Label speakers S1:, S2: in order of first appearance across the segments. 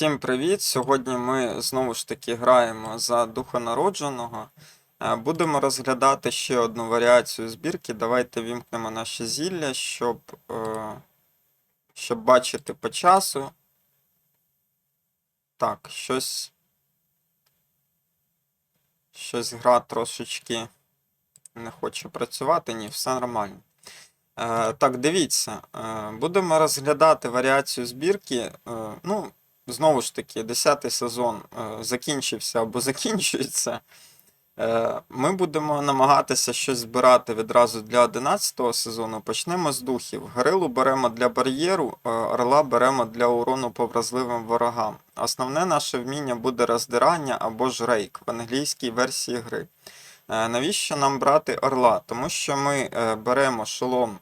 S1: Всім привіт! Сьогодні ми знову ж таки граємо за духонародженого. Е, Будемо розглядати ще одну варіацію збірки. Давайте вімкнемо наше зілля, щоб, е, щоб бачити по часу. Так, щось. Щось гра трошечки не хоче працювати. Ні, все нормально. Е, Так, дивіться, будемо розглядати варіацію збірки. Ну, знову ж таки, 10 сезон е, закінчився або закінчується. Е, Ми будемо намагатися щось збирати відразу для 11 сезону. Почнемо з духів. Горилу беремо для бар'єру, е, орла беремо для урону по вразливим ворогам. Основне наше вміння буде роздирання або ж рейк в англійській версії гри. Навіщо нам брати орла? Тому що ми беремо шолом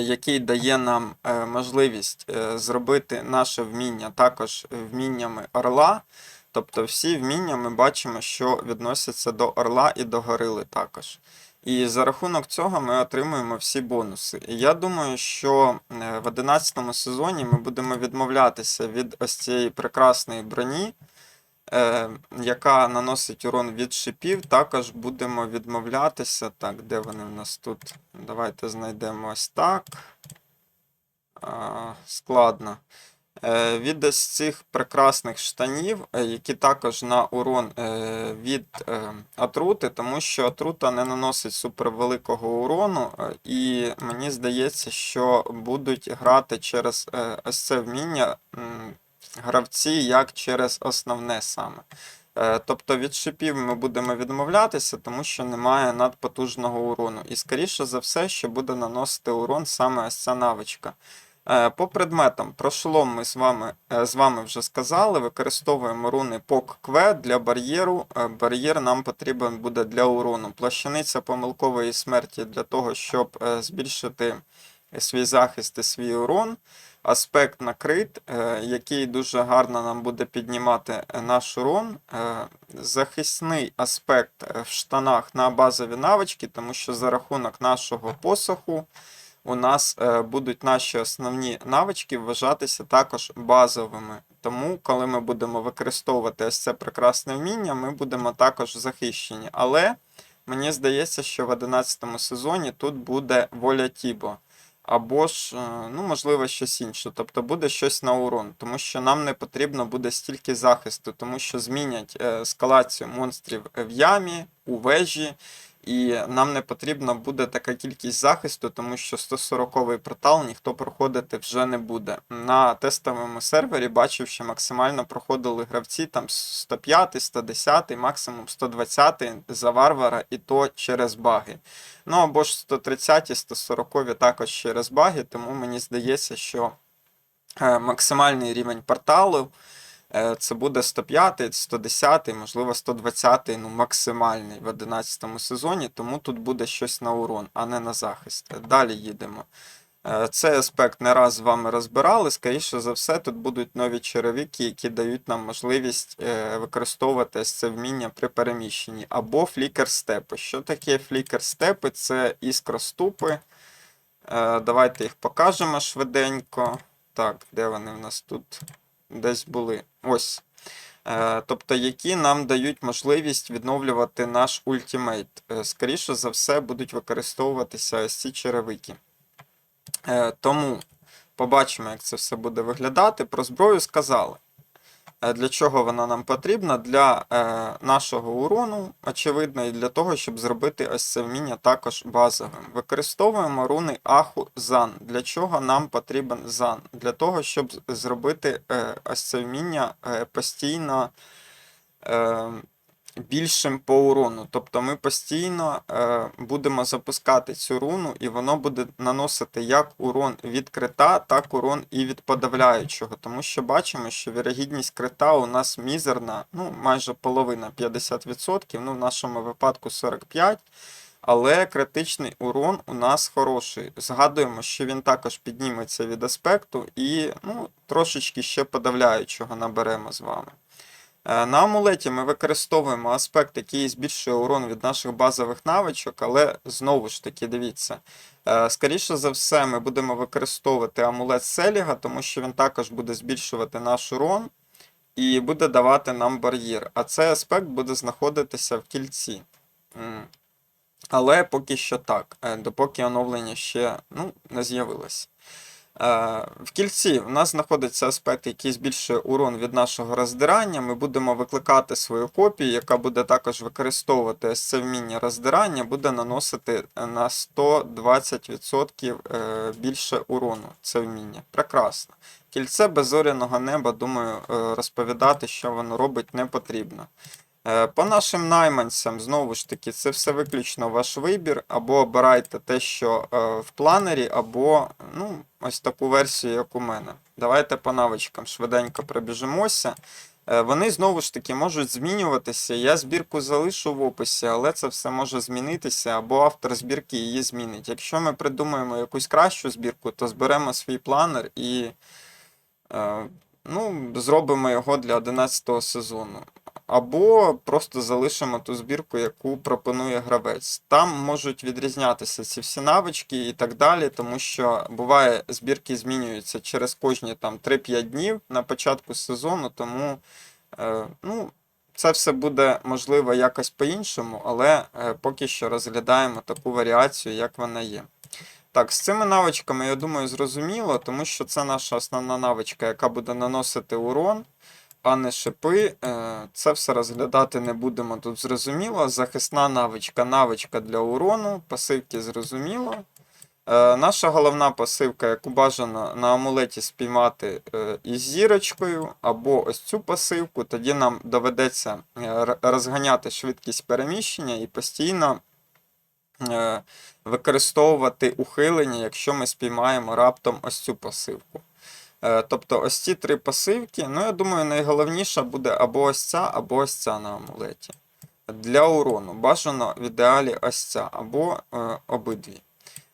S1: який дає нам е, можливість е, зробити наше вміння також вміннями орла. Тобто всі вміння ми бачимо, що відносяться до орла і до горили також. І за рахунок цього ми отримуємо всі бонуси. Я думаю, що е, в 11 сезоні ми будемо відмовлятися від ось цієї прекрасної броні, е, яка наносить урон від шипів. Також будемо відмовлятися. Так, де вони в нас тут? Давайте знайдемо ось так. Складно. Е, від ось цих прекрасних штанів, е, які також на урон е, від е, отрути, тому що отрута не наносить супервеликого урону, е, і мені здається, що будуть грати через е, ось це вміння гравці як через основне саме. Е, Тобто від шипів ми будемо відмовлятися, тому що немає надпотужного урону. І скоріше за все, що буде наносити урон саме ось ця навичка. Е, По предметам, про шолом ми з вами, е, з вами вже сказали. Використовуємо руни пок кве для бар'єру. Бар'єр нам потрібен буде для урону. Плащаниця помилкової смерті для того, щоб збільшити свій захист і свій урон. Аспект на крит, е, який дуже гарно нам буде піднімати е, наш урон. Е, Захисний аспект в штанах на базові навички, тому що за рахунок нашого посоху у нас будуть наші основні навички вважатися також базовими. Тому, коли ми будемо використовувати ось це прекрасне вміння, ми будемо також захищені. Але мені здається, що в 11 сезоні тут буде воля Тібо. Або ж, е, ну, можливо, щось інше. Тобто буде щось на урон, тому що нам не потрібно буде стільки захисту, тому що змінять е, ескалацію монстрів в ямі, у вежі, і нам не потрібна буде така кількість захисту, тому що 140-й портал ніхто проходити вже не буде. На тестовому сервері бачив, що максимально проходили гравці там 105, 110, максимум 120 за варвара, і то через баги. Ну або ж 130, 140 також через баги, тому мені здається, що е, максимальний рівень порталу. Е, Це буде 105, 110, можливо, 120, ну максимальний в 11 сезоні, тому тут буде щось на урон, а не на захист. Далі їдемо. Е, Цей аспект не раз з вами розбирали. Скоріше за все, тут будуть нові черевики, які дають нам можливість е, використовувати це вміння при переміщенні. Або флікер-степи. Що таке флікер-степи? Це іскроступи. Давайте їх покажемо швиденько. Так, де вони в нас тут? Десь були. Ось. Е, Тобто, які нам дають можливість відновлювати наш ультимейт. Е, Скоріше за все, будуть використовуватися ось ці черевики. Е, Тому побачимо, як це все буде виглядати. Про зброю сказали. Е, Для чого вона нам потрібна? Для е, нашого урону, очевидно, і для того, щоб зробити ось це вміння також базовим. Використовуємо руни Аху Зан. Для чого нам потрібен Зан? Для того, щоб зробити е, ось це вміння е, постійно е, більшим по урону. Тобто ми постійно е, будемо запускати цю руну, і воно буде наносити як урон від крита, так урон і від подавляючого. Тому що бачимо, що вірогідність крита у нас мізерна, ну майже половина 50%, ну в нашому випадку 45%. Але критичний урон у нас хороший. Згадуємо, що він також підніметься від аспекту і ну, трошечки ще подавляючого наберемо з вами. Е, На амулеті ми використовуємо аспект, який збільшує урон від наших базових навичок, але знову ж таки, дивіться. е, Скоріше за все, ми будемо використовувати амулет Селіга, тому що він також буде збільшувати наш урон і буде давати нам бар'єр. А цей аспект буде знаходитися в кільці. Але поки що так, е, допоки оновлення ще ну, не з'явилось. Е, В кільці в нас знаходиться аспект, який збільшує урон від нашого роздирання. Ми будемо викликати свою копію, яка буде також використовувати це вміння роздирання, буде наносити на 120% е, більше урону. Це вміння. Прекрасно. Кільце беззоряного неба, думаю, е, розповідати, що воно робить, не потрібно. По нашим найманцям, знову ж таки, це все виключно ваш вибір. Або обирайте те, що в планері, або ну, ось таку версію, як у мене. Давайте по навичкам швиденько пробіжимося. Е, Вони знову ж таки можуть змінюватися. Я збірку залишу в описі, але це все може змінитися, або автор збірки її змінить. Якщо ми придумаємо якусь кращу збірку, то зберемо свій планер і е, ну, зробимо його для 11 сезону. Або просто залишимо ту збірку, яку пропонує гравець. Там можуть відрізнятися ці всі навички і так далі, тому що буває, збірки змінюються через кожні там 3-5 днів на початку сезону, тому е, ну, це все буде можливо якось по-іншому, але е, поки що розглядаємо таку варіацію, як вона є. Так, з цими навичками, я думаю, зрозуміло, тому що це наша основна навичка, яка буде наносити урон а не шипи. Е, Це все розглядати не будемо тут зрозуміло. Захисна навичка, навичка для урону, пасивки зрозуміло. Е, Наша головна пасивка, яку бажано на амулеті спіймати е, із зірочкою, або ось цю пасивку, тоді нам доведеться розганяти швидкість переміщення і постійно використовувати ухилення, якщо ми спіймаємо раптом ось цю пасивку. Е, Тобто ось ці три пасивки, ну я думаю, найголовніша буде або ось ця, або ось ця на амулеті. Для урону бажано в ідеалі ось ця, або е, обидві.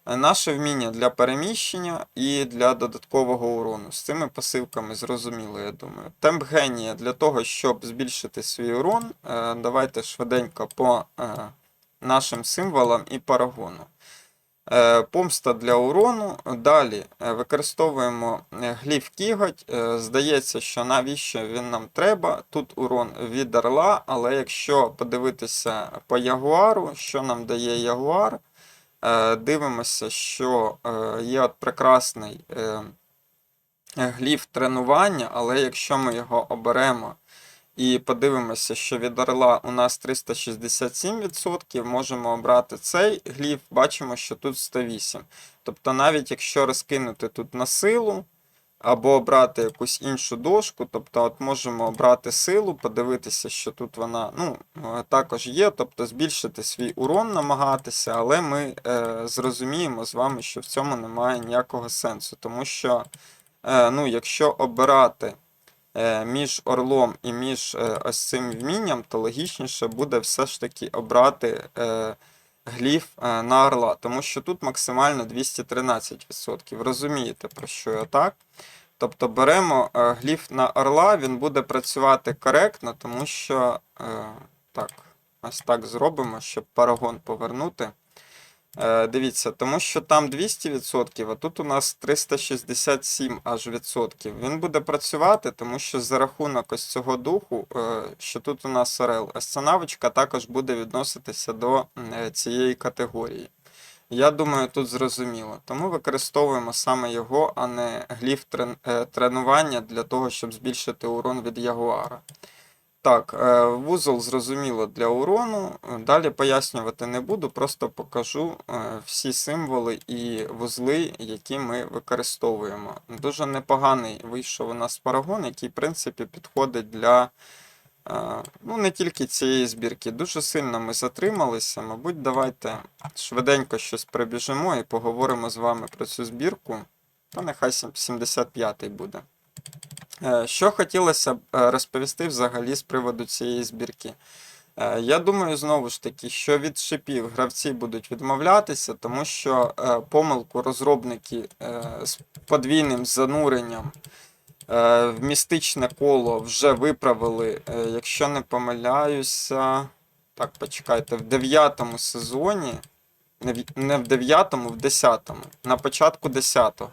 S1: Е, Наше вміння для переміщення і для додаткового урону. З цими пасивками зрозуміло, я думаю. Темп генія для того, щоб збільшити свій урон. Е, Давайте швиденько по е, нашим символам і парагону. Е, Помста для урону. Далі е, використовуємо е, гліф кіготь. Здається, що навіщо він нам треба. Тут урон від орла, але якщо подивитися по ягуару, що нам дає ягуар, дивимося, що є от прекрасний гліф тренування, але якщо ми його оберемо і подивимося, що від орла у нас 367%, можемо обрати цей гліф, бачимо, що тут 108. Тобто, навіть якщо розкинути тут на силу, або обрати якусь іншу дошку, тобто от можемо обрати силу, подивитися, що тут вона ну, е, також є, тобто збільшити свій урон, намагатися, але ми е, зрозуміємо з вами, що в цьому немає ніякого сенсу, тому що е, ну, якщо обирати між орлом і між е, ось цим вмінням, то логічніше буде все ж таки обрати е, гліф е, на орла, тому що тут максимально 213%. Розумієте, про що я так? Тобто беремо е, гліф на орла, він буде працювати коректно, тому що е, так, ось так зробимо, щоб парагон повернути. Е, Дивіться, тому що там 200%, а тут у нас 367 аж відсотків. Він буде працювати, тому що за рахунок ось цього духу, е, що тут у нас орел, ось ця навичка також буде відноситися до е, цієї категорії. Я думаю, тут зрозуміло. Тому використовуємо саме його, а не гліф тренування для того, щоб збільшити урон від ягуара. Так, е, вузол зрозуміло для урону. Далі пояснювати не буду, просто покажу е, всі символи і вузли, які ми використовуємо. Дуже непоганий вийшов у нас парагон, який, в принципі, підходить для е, ну, не тільки цієї збірки. Дуже сильно ми затрималися. Мабуть, давайте швиденько щось прибіжимо і поговоримо з вами про цю збірку. Та нехай 75-й буде. Е, Що хотілося б е, розповісти взагалі з приводу цієї збірки? Е, Я думаю, знову ж таки, що від шипів гравці будуть відмовлятися, тому що помилку розробники з подвійним зануренням В містичне коло вже виправили, якщо не помиляюся. Так, почекайте, в дев'ятому сезоні, не в- не в дев'ятому, в десятому, на початку десятого.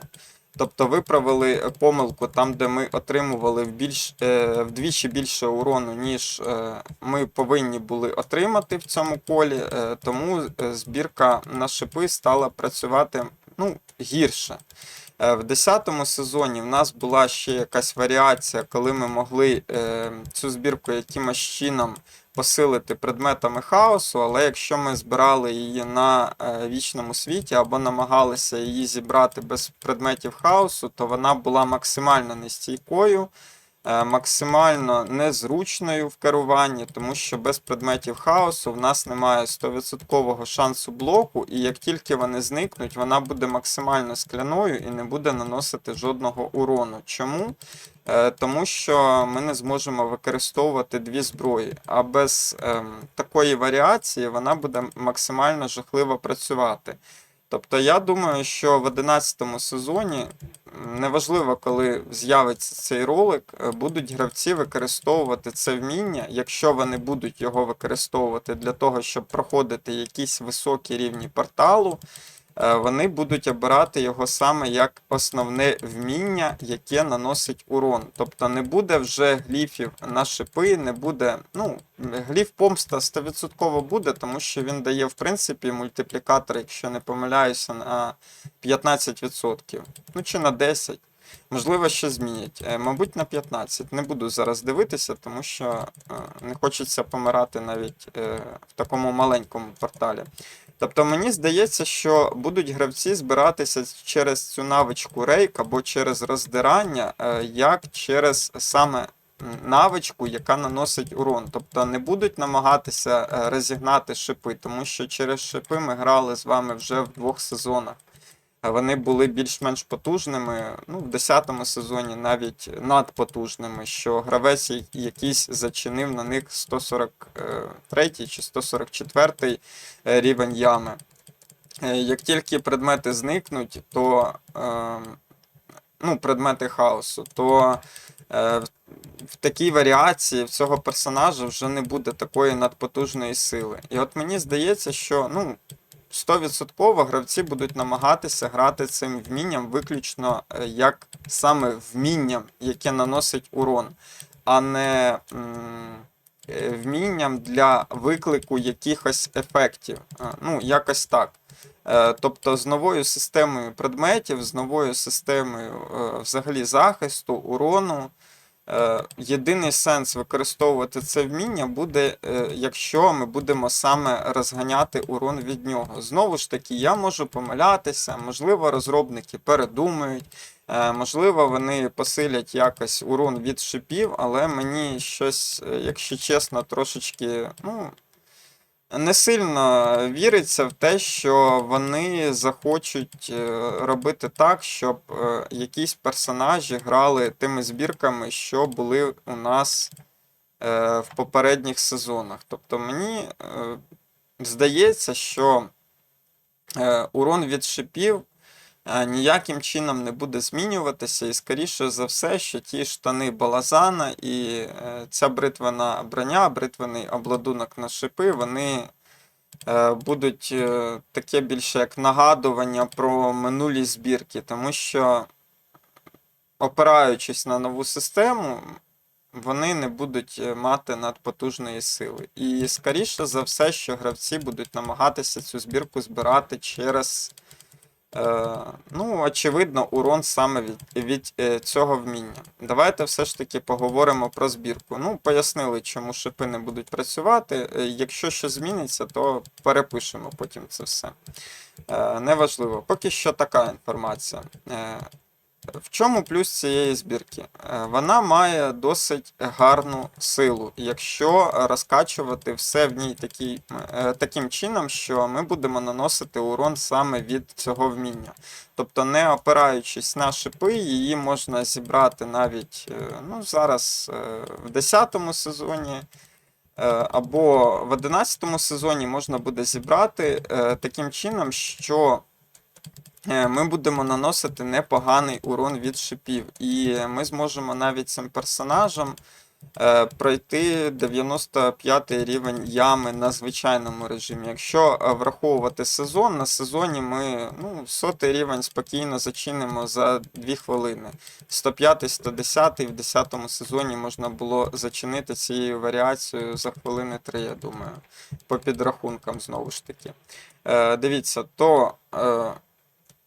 S1: Тобто виправили помилку там, де ми отримували більш, е, вдвічі більше урону, ніж е, ми повинні були отримати в цьому колі. Е, тому е, збірка на шипи стала працювати ну, гірше. Е, В 10 сезоні в нас була ще якась варіація, коли ми могли е, цю збірку якимось чином посилити предметами хаосу, але якщо ми збирали її на е, вічному світі або намагалися її зібрати без предметів хаосу, то вона була максимально нестійкою, максимально незручною в керуванні, тому що без предметів хаосу в нас немає 100% шансу блоку, і як тільки вони зникнуть, вона буде максимально скляною і не буде наносити жодного урону. Чому? Е, Тому що ми не зможемо використовувати дві зброї, а без ем, такої варіації вона буде максимально жахливо працювати. Тобто я думаю, що в 11 сезоні, неважливо, коли з'явиться цей ролик, е, будуть гравці використовувати це вміння, якщо вони будуть його використовувати для того, щоб проходити якісь високі рівні порталу, вони будуть обирати його саме як основне вміння, яке наносить урон. Тобто не буде вже гліфів на шипи, не буде. Ну, гліф помста 100% буде, тому що він дає, в принципі, мультиплікатор, якщо не помиляюся, на 15%. Ну чи на 10%. Можливо, ще змінять. Е, Мабуть, на 15. Не буду зараз дивитися, тому що е, не хочеться помирати навіть е, в такому маленькому порталі. Тобто мені здається, що будуть гравці збиратися через цю навичку рейк або через роздирання, як через саме навичку, яка наносить урон. Тобто не будуть намагатися розігнати шипи, тому що через шипи ми грали з вами вже в двох сезонах. Е, Вони були більш-менш потужними, ну, в 10 сезоні навіть надпотужними, що гравець якийсь зачинив на них 143 чи 144 е, рівень ями. Е, Як тільки предмети зникнуть, то е, ну, предмети хаосу, то е, в такій варіації в цього персонажа вже не буде такої надпотужної сили. І от мені здається, що ну, 100% гравці будуть намагатися грати цим вмінням виключно е, як саме вмінням, яке наносить урон, а не е, вмінням для виклику якихось ефектів. Е, Ну, якось так. Тобто з новою системою предметів, з новою системою взагалі захисту, урону. Е, Єдиний сенс використовувати це вміння буде, е, якщо ми будемо саме розганяти урон від нього. Знову ж таки, я можу помилятися, можливо, розробники передумають, е, можливо, вони посилять якось урон від шипів, але мені щось, якщо чесно, трошечки, ну. Не сильно віриться в те, що вони захочуть е, робити так, щоб е, якісь персонажі грали тими збірками, що були у нас е, в попередніх сезонах. Тобто мені здається, що урон від шипів ніяким чином не буде змінюватися, і скоріше за все, що ті штани Балазана і е, ця бритвена броня, бритвений обладунок на шипи, вони е, будуть е, таке більше як нагадування про минулі збірки, тому що, опираючись на нову систему, вони не будуть е, мати надпотужної сили. І скоріше за все, що гравці будуть намагатися цю збірку збирати через. Е, ну, очевидно, урон саме від, від е, цього вміння. Давайте все ж таки поговоримо про збірку. Ну, пояснили, чому шипи не будуть працювати. Е, Якщо щось зміниться, то перепишемо потім це все. Неважливо. Поки що така інформація. В чому плюс цієї збірки? Е, Вона має досить гарну силу, якщо розкачувати все в ній такий, е, таким чином, що ми будемо наносити урон саме від цього вміння. Тобто, не опираючись на шипи, її можна зібрати навіть е, ну, зараз в 10 сезоні. Або в 11 сезоні можна буде зібрати таким чином, що ми будемо наносити непоганий урон від шипів. І ми зможемо навіть цим персонажем е, пройти 95 рівень ями на звичайному режимі. Якщо е, враховувати сезон, на сезоні ми ну, сотий рівень спокійно зачинимо за 2 хвилини. 105, 110 в 10 сезоні можна було зачинити цією варіацією за хвилини 3, я думаю, по підрахункам знову ж таки. Е, дивіться, то.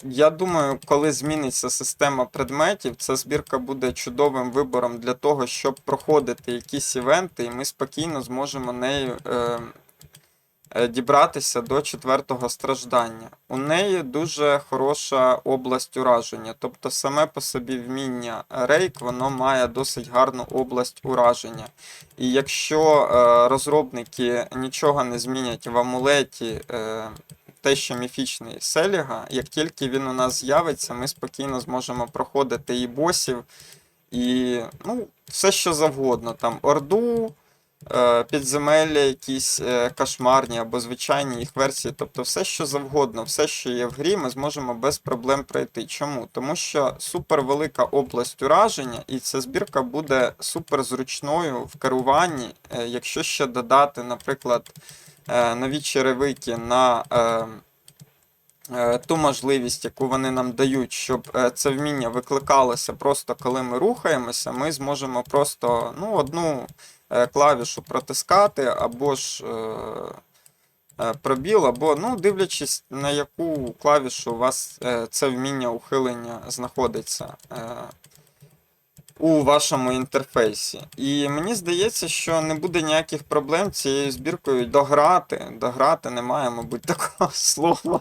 S1: Я думаю, коли зміниться система предметів, ця збірка буде чудовим вибором для того, щоб проходити якісь івенти, і ми спокійно зможемо нею е, е, дібратися до четвертого страждання. У неї дуже хороша область ураження, тобто саме по собі вміння рейк, воно має досить гарну область ураження. І якщо е, розробники нічого не змінять в амулеті. Е, те, що міфічний Селіга, як тільки він у нас з'явиться, ми спокійно зможемо проходити і босів, і ну, все що завгодно. Там Орду, е, підземелля, якісь е, кошмарні або звичайні їх версії. Тобто все, що завгодно, все, що є в грі, ми зможемо без проблем пройти. Чому? Тому що супер велика область ураження, і ця збірка буде супер зручною в керуванні, е, якщо ще додати, наприклад нові черевики на е, е, ту можливість, яку вони нам дають, щоб е, це вміння викликалося просто коли ми рухаємося, ми зможемо просто ну, одну е, клавішу протискати, або ж е, е, пробіл, або ну, дивлячись на яку клавішу у вас е, це вміння ухилення знаходиться. У вашому інтерфейсі. І мені здається, що не буде ніяких проблем цією збіркою дограти. Дограти немає, мабуть, такого слова.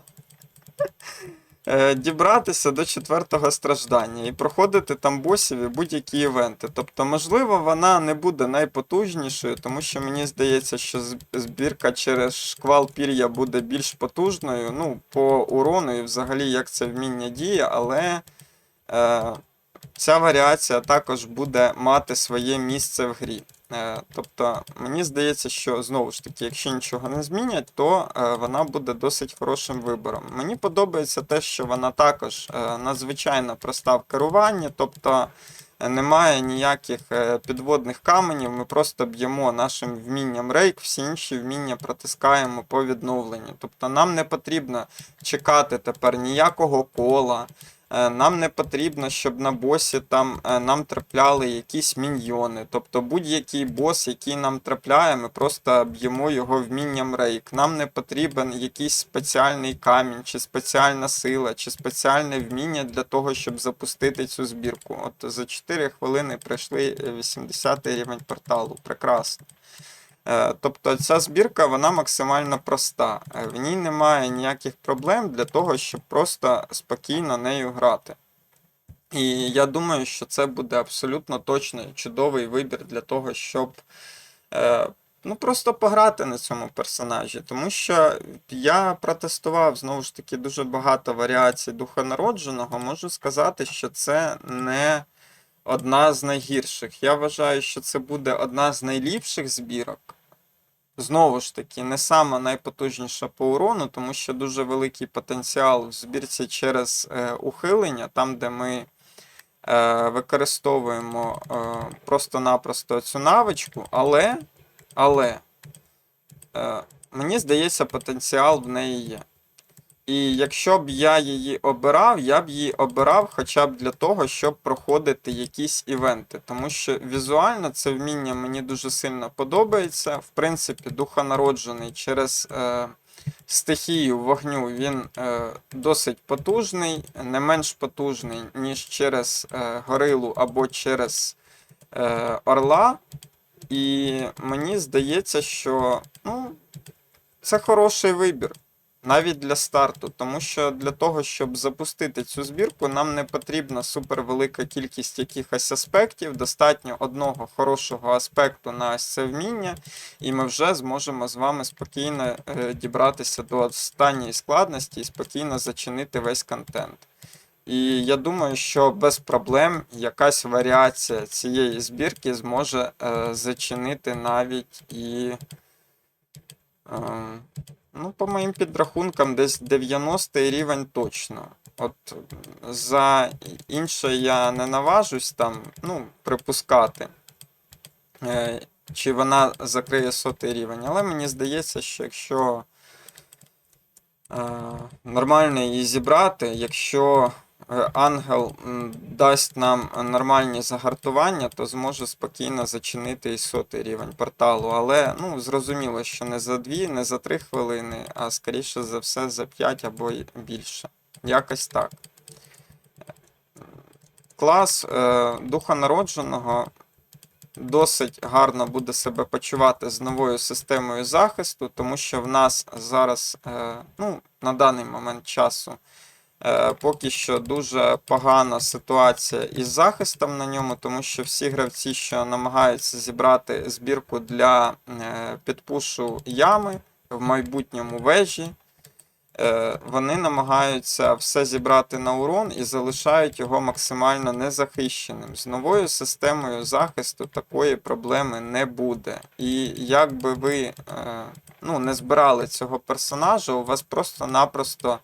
S1: Е, Дібратися до четвертого страждання і проходити там босів і будь-які івенти. Тобто, можливо, вона не буде найпотужнішою, тому що мені здається, що збірка через шквал пір'я буде більш потужною. Ну, по урону і взагалі як це вміння діє, але. Е, ця варіація також буде мати своє місце в грі. Е, Тобто, мені здається, що знову ж таки, якщо нічого не змінять, то е, вона буде досить хорошим вибором. Мені подобається те, що вона також е, надзвичайно проста в керуванні, тобто немає ніяких підводних каменів, ми просто б'ємо нашим вмінням рейк, всі інші вміння протискаємо по відновленню. Тобто нам не потрібно чекати тепер ніякого кола. Е, Нам не потрібно, щоб на босі там е, нам трапляли якісь міньйони. Тобто будь-який бос, який нам трапляє, ми просто б'ємо його вмінням рейк. Нам не потрібен якийсь спеціальний камінь, чи спеціальна сила, чи спеціальне вміння для того, щоб запустити цю збірку. От за 4 хвилини пройшли е, 80 рівень порталу. Прекрасно. Е, Тобто ця збірка вона максимально проста. Е, В ній немає ніяких проблем для того, щоб просто спокійно нею грати. І я думаю, що це буде абсолютно точно чудовий вибір для того, щоб е, ну, просто пограти на цьому персонажі. Тому що я протестував знову ж таки дуже багато варіацій духа народженого. Можу сказати, що це не одна з найгірших. Я вважаю, що це буде одна з найліпших збірок. Знову ж таки, не сама найпотужніша по урону, тому що дуже великий потенціал в збірці через е, ухилення, там, де ми е, використовуємо е, просто-напросто цю навичку, але, але е, мені здається, потенціал в неї є. І якщо б я її обирав, я б її обирав хоча б для того, щоб проходити якісь івенти. Тому що візуально це вміння мені дуже сильно подобається. В принципі, духонароджений через е, стихію вогню він е, досить потужний, не менш потужний, ніж через е, горилу або через е, орла. І мені здається, що ну, це хороший вибір. Навіть для старту, тому що для того, щоб запустити цю збірку, нам не потрібна супервелика кількість якихось аспектів. Достатньо одного хорошого аспекту на ось це вміння, і ми вже зможемо з вами спокійно е, дібратися до останньої складності і спокійно зачинити весь контент. І я думаю, що без проблем якась варіація цієї збірки зможе е, зачинити навіть і. Е, Ну, по моїм підрахункам, десь 90 рівень точно. От за інше я не наважусь там, ну, припускати, е, чи вона закриє сотий рівень. Але мені здається, що якщо е, нормально її зібрати, якщо ангел дасть нам нормальні загартування, то зможе спокійно зачинити і сотий рівень порталу. Але ну, зрозуміло, що не за 2, не за 3 хвилини, а скоріше за все за 5 або більше. Якось так. Клас е, духа народженого досить гарно буде себе почувати з новою системою захисту, тому що в нас зараз, е, ну, на даний момент часу, е, поки що дуже погана ситуація із захистом на ньому, тому що всі гравці, що намагаються зібрати збірку для е, підпушу ями в майбутньому вежі, е, вони намагаються все зібрати на урон і залишають його максимально незахищеним. З новою системою захисту такої проблеми не буде. І як би ви е, ну, не збирали цього персонажа, у вас просто-напросто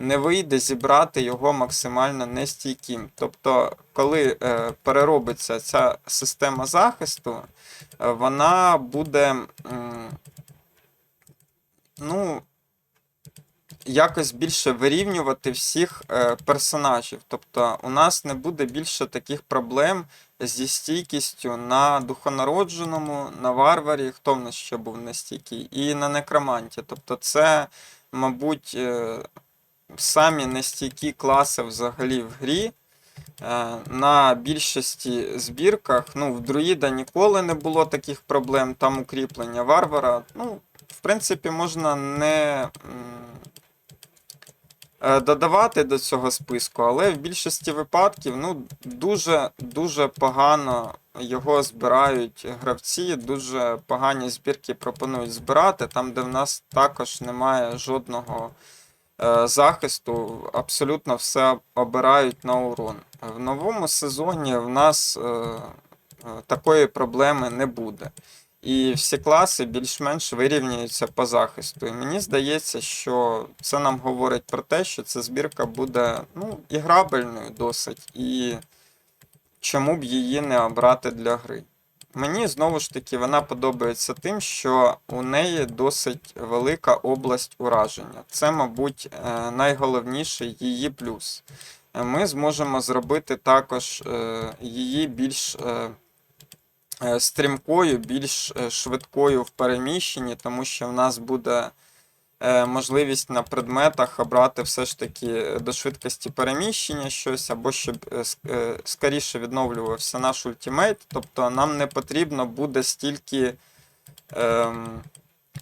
S1: не вийде зібрати його максимально нестійким. Тобто, коли е, переробиться ця система захисту, е, вона буде. Ну, якось більше вирівнювати всіх е, персонажів. Тобто у нас не буде більше таких проблем зі стійкістю на духонародженому, на варварі, хто в нас ще був нестійкий, і на некроманті. Тобто, це, мабуть, самі нестійкі класи взагалі в грі. Е, На більшості збірках, ну, в друїда ніколи не було таких проблем, там укріплення варвара. Ну, в принципі, можна не е, додавати до цього списку, але в більшості випадків ну, дуже дуже погано його збирають гравці, дуже погані збірки пропонують збирати, там, де в нас також немає жодного захисту, абсолютно все обирають на урон. В новому сезоні в нас е, е, такої проблеми не буде. І всі класи більш-менш вирівнюються по захисту. І мені здається, що це нам говорить про те, що ця збірка буде ну, іграбельною досить, і чому б її не обрати для гри. Мені знову ж таки вона подобається тим, що у неї досить велика область ураження. Це, мабуть, е, найголовніший її плюс. Е, Ми зможемо зробити також е, її більш стрімкою, більш швидкою в переміщенні, тому що в нас буде можливість на предметах обрати все ж таки до швидкості переміщення щось, або щоб е, ск- е, скоріше відновлювався наш ультимейт. Тобто нам не потрібно буде стільки. ем,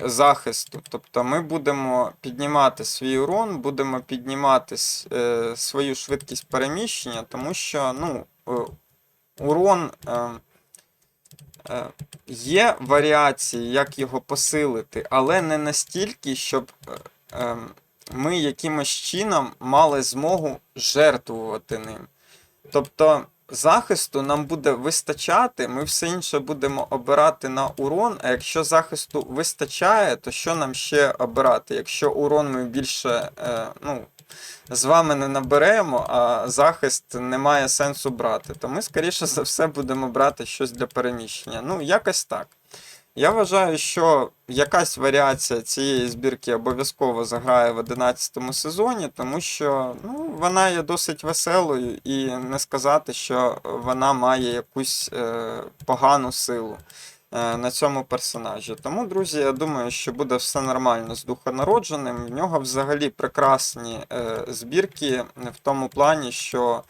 S1: Захисту, тобто ми будемо піднімати свій урон, будемо піднімати е, свою швидкість переміщення, тому що ну, е, урон е, Е, Є варіації, як його посилити, але не настільки, щоб е, ем, ми якимось чином мали змогу жертвувати ним. Тобто захисту нам буде вистачати, ми все інше будемо обирати на урон, а якщо захисту вистачає, то що нам ще обирати? Якщо урон ми більше е, ну, з вами не наберемо, а захист не має сенсу брати, то ми, скоріше за все, будемо брати щось для переміщення. Ну, якось так. Я вважаю, що якась варіація цієї збірки обов'язково заграє в 11 сезоні, тому що ну, вона є досить веселою, і не сказати, що вона має якусь е, погану силу е, на цьому персонажі. Тому, друзі, я думаю, що буде все нормально з духонародженим. В нього взагалі прекрасні е, збірки в тому плані, що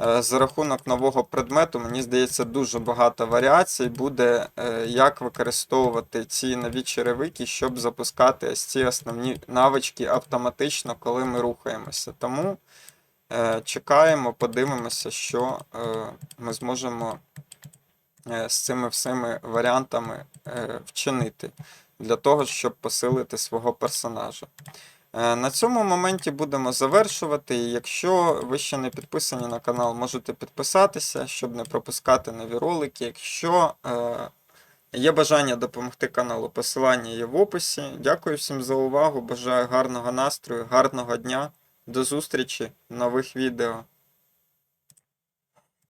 S1: за рахунок нового предмету, мені здається, дуже багато варіацій буде, е, як використовувати ці нові черевики, щоб запускати ось ці основні навички автоматично, коли ми рухаємося. Тому е, чекаємо, подивимося, що е, ми зможемо е, з цими всіми варіантами е, вчинити для того, щоб посилити свого персонажа. Е, На цьому моменті будемо завершувати. Якщо ви ще не підписані на канал, можете підписатися, щоб не пропускати нові ролики. Якщо е, є бажання допомогти каналу, посилання є в описі. Дякую всім за увагу. Бажаю гарного настрою, гарного дня. До зустрічі в нових відео.